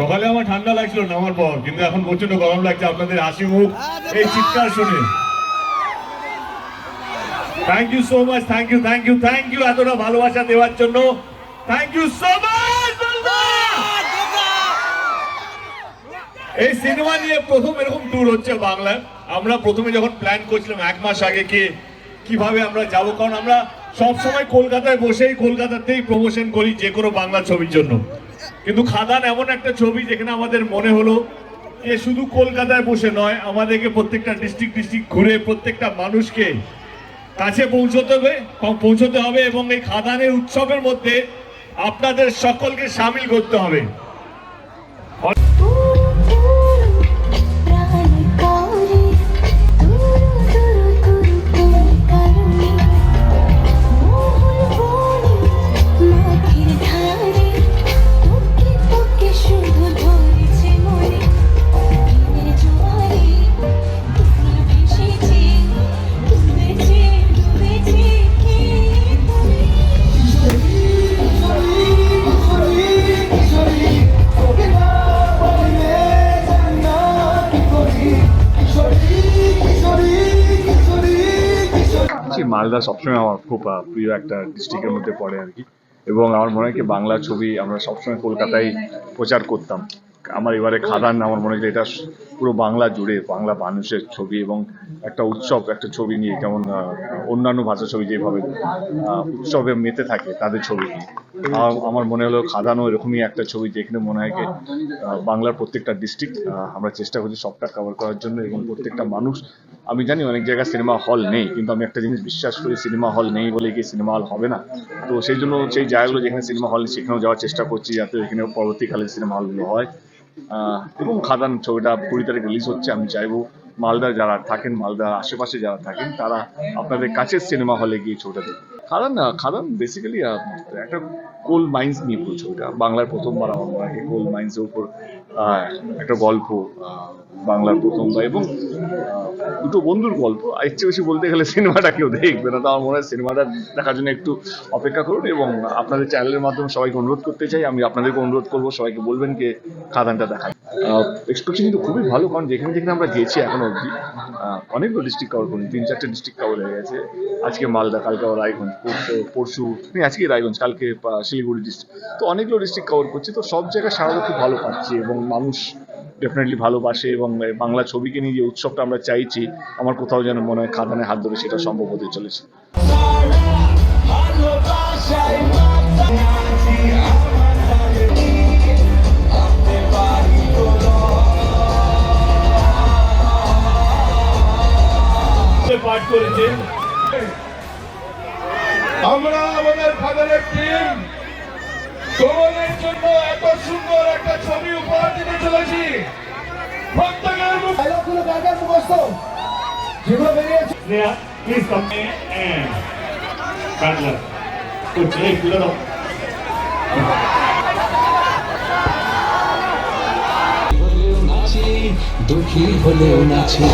সকালে আমার ঠান্ডা লাগছিল নামার পর, কিন্তু এখন প্রচণ্ড গরম লাগছে, আপনাদের হাসি মুখ, এই চিৎকার শুনে। Thank you so much thank you thank you thank you এতটা ভালোবাসা দেওয়ার জন্য। থ্যাংক ইউ সো মাচ এই সিনেমা নিয়ে প্রথম এরকম ট্যুর হচ্ছে বাংলায়। আমরা প্রথমে যখন প্ল্যান করছিলাম এক মাস আগে কি, কীভাবে আমরা যাব, কারণ আমরা সব সময় কলকাতায় বসেই কলকাতাতেই প্রমোশন করি যে কোনো বাংলা ছবির জন্য। কিন্তু খাদান এমন একটা ছবি যেখানে আমাদের মনে হলো যে শুধু কলকাতায় বসে নয়, আমাদেরকে প্রত্যেকটা ডিস্ট্রিক্ট ডিস্ট্রিক্ট ঘুরে প্রত্যেকটা মানুষকে কাছে পৌঁছতে হবে পৌঁছতে হবে এবং এই খাদানের উৎসবের মধ্যে আপনাদের সকলকে সামিল করতে হবে। মালদা সবসময় আমার খুব প্রিয় একটা ডিস্ট্রিক্টের মধ্যে পড়ে আর কি। এবং আমার মনে হয় কি বাংলা ছবি আমরা সবসময় কলকাতায় প্রচার করতাম। আমার এবারে খাদান, আমার মনে হয় এটা পুরো বাংলা জুড়ে, বাংলা মানুষের ছবি এবং একটা উৎসব, একটা ছবি নিয়ে যেমন অন্যান্য ভাষা ছবি যেভাবে উৎসবে মেতে থাকে তাদের ছবি নিয়ে। আমার মনে হলো খাদানও এরকমই একটা ছবি যেখানে মনে হয় বাংলার প্রত্যেকটা ডিস্ট্রিক্ট আমরা চেষ্টা করছি সবটা কভার করার জন্য এবং প্রত্যেকটা মানুষ আমি জানি অনেক জায়গায় সিনেমা হল নেই, কিন্তু আমি একটা জিনিস বিশ্বাস করি, সিনেমা হল নেই বলে কি সিনেমা হল হবে না? তো সেই জন্য সেই জায়গাগুলো যেখানে সিনেমা হল সেখানেও যাওয়ার চেষ্টা করছি যাতে এখানে পরবর্তীকালে সিনেমা হলগুলো হয়। এবং খাদান ছবিটা কুড়ি তারিখ রিলিজ হচ্ছে, আমি চাইব মালদা যারা থাকেন, মালদার আশেপাশে যারা থাকেন, তারা আপনাদের কাছের সিনেমা হলে গিয়ে ছবিটা দেখুন। খাদান খাদান বেসিক্যালি একটা কোল মাইন্স নিয়ে পুরো ছবিটা, বাংলার প্রথমবার আমার মনে হয় মাইন্সের উপর একটা গল্প বাংলার প্রথমবার এবং দুটো বন্ধুর গল্প। আর ইচ্ছে বেশি বলতে গেলে সিনেমাটা কেউ দেখবে না। তো আমার মনে হয় সিনেমাটা দেখার জন্য একটু অপেক্ষা করুন এবং আপনাদের চ্যানেলের মাধ্যমে সবাইকে অনুরোধ করতে চাই। আমি আপনাদেরকে অনুরোধ করব সবাইকে বলবেন যে খাদানটা দেখায় এক্সপেকশন কিন্তু খুবই ভালো কারণ যেখানে যেখানে আমরা গেছি এখনও অবধি অনেকগুলো ডিস্ট্রিক্ট কভার করি তিন চারটে ডিস্ট্রিক্ট কভার হয়ে গেছে। আজকে মালদা কালকে আবার রায়গঞ্জ পরশু নেই, আজকে রায়গঞ্জ কালকে শিলিগুড়ি ডিস্ট্রিক্ট তো অনেকগুলো ডিস্ট্রিক্ট কভার করছি। তো সব জায়গায় সারাটা খুব ভালো পাচ্ছি এবং মানুষ ডেফিনেটলি ভালোবাসে এবং বাংলা ছবিকে নিয়ে যে উৎসবটা আমরা চাইছি, আমার কোথাও যেন মনে হয় খাদানে হাত ধরে সেটা সম্ভব হতে চলেছে। আমরা আমাদের ফাদারের টিম তোমাদের জন্য এত সুন্দর একটা ছবি উপহার দিতে চলেছি। যেগুলো বেরিয়েছে। প্লিজ কাম এন্ড করছে এই দাও দুঃখী হলেও নাচি।